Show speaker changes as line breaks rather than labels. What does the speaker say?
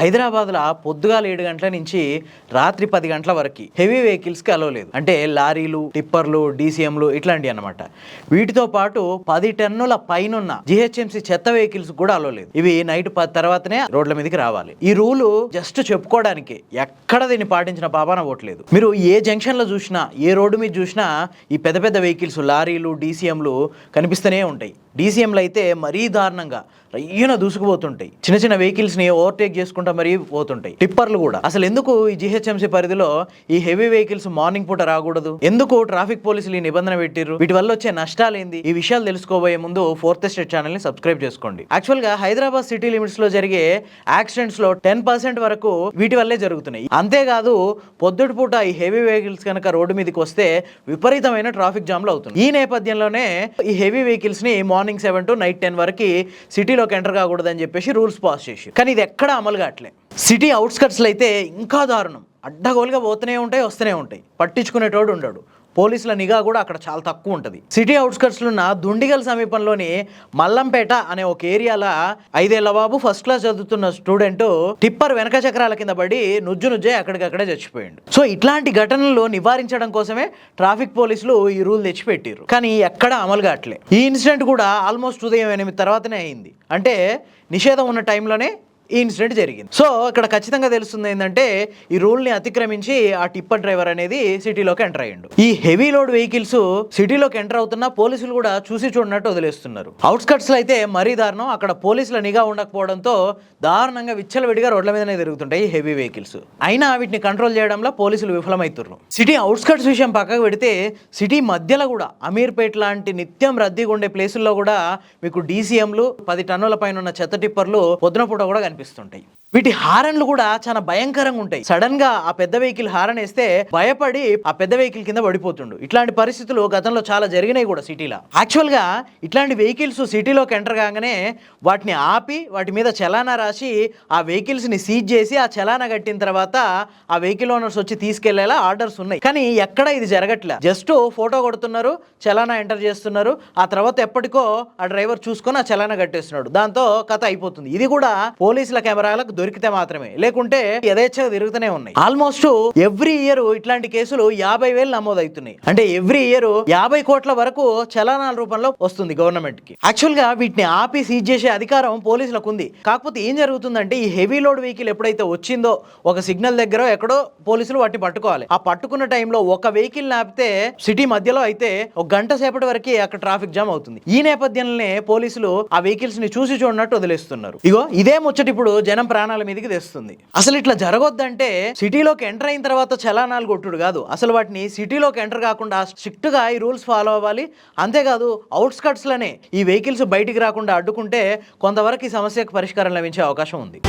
హైదరాబాద్లో పొద్దుగాల ఏడు గంటల నుంచి రాత్రి పది గంటల వరకు హెవీ వెహికల్స్కి అలో లేదు. అంటే లారీలు టిప్పర్లు డీసీఎంలు ఇట్లాంటివి అన్నమాట. వీటితో పాటు పది టన్నుల పైనున్న జిహెచ్ఎంసీ చెత్త వెహికల్స్ కూడా అలో లేదు. ఇవి నైట్ పది తర్వాతనే రోడ్ల మీదకి రావాలి. ఈ రూలు జస్ట్ చెప్పుకోవడానికి ఎక్కడ దీన్ని పాటించిన పాపాన ఓట్లేదు మీరు ఏ జంక్షన్లో చూసినా ఏ రోడ్డు మీద చూసినా ఈ పెద్ద పెద్ద వెహికల్స్ లారీలు డీసీఎంలు కనిపిస్తూనే ఉంటాయి. డీసీఎంలు అయితే మరీ దారుణంగా రయ్యన దూసుకుపోతుంటాయి. చిన్న చిన్న వెహికల్స్ని ఓవర్టేక్ చేసుకుంటా మరీ పోతుంటాయి. టిప్పర్లు కూడా. అసలు ఎందుకు ఈ జిహెచ్ఎంసీ పరిధిలో ఈ హెవీ వెహికల్స్ మార్నింగ్ పూట రాకూడదు? ఎందుకు ట్రాఫిక్ పోలీసులు ఈ నిబంధన పెట్టిర్రు? వీటి వల్ల వచ్చే నష్టాలు ఏంది ఈ విషయాలు తెలుసుకోబోయే ముందు ఫోర్త్ స్టేట్ ఛానల్ని సబ్స్క్రైబ్ చేసుకోండి. యాక్చువల్గా హైదరాబాద్ సిటీ లిమిట్స్లో జరిగే యాక్సిడెంట్స్లో టెన్ పర్సెంట్ వరకు వీటి వల్లే జరుగుతున్నాయి. అంతేకాదు పొద్దుటి పూట ఈ హెవీ వెహికల్స్ కనుక రోడ్డు మీదకి వస్తే విపరీతమైన ట్రాఫిక్ జామ్లు అవుతుంది ఈ నేపథ్యంలోనే ఈ హెవీ వెహికల్స్ని morning seven to night ten వరకు సిటీలోకి ఎంటర్ కాకూడదని చెప్పేసి రూల్స్ పాస్ చేసి. కానీ ఇది ఎక్కడ అమలు కావట్లే సిటీ అవుట్స్కట్స్లో అయితే ఇంకా దారుణం. అడ్డగోలుగా పోతూనే ఉంటాయి వస్తూనే ఉంటాయి. పట్టించుకునేటోడు ఉండడు. పోలీసుల నిఘా కూడా అక్కడ చాలా తక్కువ ఉంటుంది. సిటీ అవుట్స్కట్స్లో ఉన్న దుండిగల్ సమీపంలోని మల్లంపేట అనే ఒక ఏరియాలో ఐదేళ్ళ బాబు ఫస్ట్ క్లాస్ చదువుతున్న స్టూడెంట్ టిప్పర్ వెనక చక్రాల కింద పడి నుజ్జు నుజ్జే అక్కడికక్కడే చచ్చిపోయాడు. సో ఇట్లాంటి ఘటనలు నివారించడం కోసమే ట్రాఫిక్ పోలీసులు ఈ రూల్ తెచ్చిపెట్టారు కానీ ఎక్కడ అమలు కావట్లే. ఈ ఇన్సిడెంట్ కూడా ఆల్మోస్ట్ ఉదయం ఎనిమిది తర్వాతనే అయింది. అంటే నిషేధం ఉన్న టైంలోనే ఈ ఇన్సిడెంట్ జరిగింది. సో ఇక్కడ ఖచ్చితంగా తెలుస్తుంది ఏంటంటే ఈ రూల్ని అతిక్రమించి ఆ టిప్పర్ డ్రైవర్ అనేది సిటీలోకి ఎంటర్ అయ్యిండు. ఈ హెవీ లోడ్ వెహికల్స్ సిటీలోకి ఎంటర్ అవుతున్నా పోలీసులు కూడా చూసి చూడనట్టు వదిలేస్తున్నారు. అవుట్స్కట్స్లో అయితే మరీ దారుణం. అక్కడ పోలీసుల నిఘా ఉండకపోవడంతో దారుణంగా విచ్చలవిడిగా రోడ్ల మీదనే తిరుగుతుంటాయి ఈ హెవీ వెహికల్స్. అయినా వీటిని కంట్రోల్ చేయడంలో పోలీసులు విఫలమవుతున్నారు సిటీ అవుట్స్కట్స్ విషయం పక్కకు పెడితే సిటీ మధ్యలో కూడా అమీర్పేట్ లాంటి నిత్యం రద్దీగా ఉండే ప్లేసుల్లో కూడా మీకు డీసీఎంలు పది టన్నుల పైన ఉన్న చెత్త టిప్పర్లు పొద్దున పూట కూడా కనిపిస్తుంటాయి. వీటి హారన్లు కూడా చాలా భయంకరంగా ఉంటాయి. సడన్గా ఆ పెద్ద వెహికల్ హారన్ వేస్తే భయపడి ఆ పెద్ద వెహికల్ కింద పడిపోతుండు. ఇట్లాంటి పరిస్థితులు గతంలో చాలా జరిగినాయి కూడా సిటీలో. యాక్చువల్గా ఇట్లాంటి వెహికల్స్ సిటీలోకి ఎంటర్ కాగానే వాటిని ఆపి వాటి మీద చలానా రాసి ఆ వెహికల్స్ని సీజ్ చేసి ఆ చలానా కట్టిన తర్వాత ఆ వెహికల్ ఓనర్స్ వచ్చి తీసుకెళ్ళేలా ఆర్డర్స్ ఉన్నాయి. కానీ ఎక్కడ ఇది జరగట్లే. జస్ట్ ఫోటో కొడుతున్నారు చలానా ఎంటర్ చేస్తున్నారు. ఆ తర్వాత ఎప్పటికో ఆ డ్రైవర్ చూసుకొని ఆ చలానా కట్టేస్తున్నాడు. దాంతో కథ అయిపోతుంది. ఇది కూడా పోలీసుల కెమెరాలకు దొరికితే మాత్రమే. లేకుంటే యథేచ్ఛగా తిరుగుతూనే ఉన్నాయి. ఆల్మోస్ట్ ఎవ్రీ ఇయర్ ఇట్లాంటి కేసులు యాభై వేలు నమోదవుతున్నాయి. అంటే ఎవ్రీ ఇయర్ యాభై కోట్ల వరకు చలనాల రూపంలో వస్తుంది గవర్నమెంట్కి యాక్చువల్గా వీటిని ఆపి సీజ్ చేసే అధికారం పోలీసులకు ఉంది. కాకపోతే ఏం జరుగుతుందంటే ఈ హెవీ లోడ్ వెహికల్ ఎప్పుడైతే వచ్చిందో ఒక సిగ్నల్ దగ్గర ఎక్కడో పోలీసులు వాటిని పట్టుకోవాలి. ఆ పట్టుకున్న టైంలో ఒక వెహికల్ ఆపితే సిటీ మధ్యలో అయితే ఒక గంట సేపటి వరకు అక్కడ ట్రాఫిక్ జామ్ అవుతుంది. ఈ నేపథ్యంలోనే పోలీసులు ఆ వెహికల్స్ని చూసి చూడనట్టు వదిలేస్తున్నారు. ఇగో ఇదే ముచ్చట ఇప్పుడు జనం చలానాల మీదకి తెస్తుంది. అసలు ఇట్లా జరగొద్దంటే సిటీలోకి ఎంటర్ అయిన తర్వాత చలానాలు కొట్టుడు కాదు. అసలు వాటిని సిటీలోకి ఎంటర్ కాకుండా స్ట్రిక్ట్గా ఈ రూల్స్ ఫాలో అవ్వాలి. అంతేకాదు అవుట్స్కట్స్లోనే ఈ వెహికల్స్ బయటికి రాకుండా అడ్డుకుంటే కొంతవరకు ఈ సమస్యకు పరిష్కారం లభించే అవకాశం ఉంది.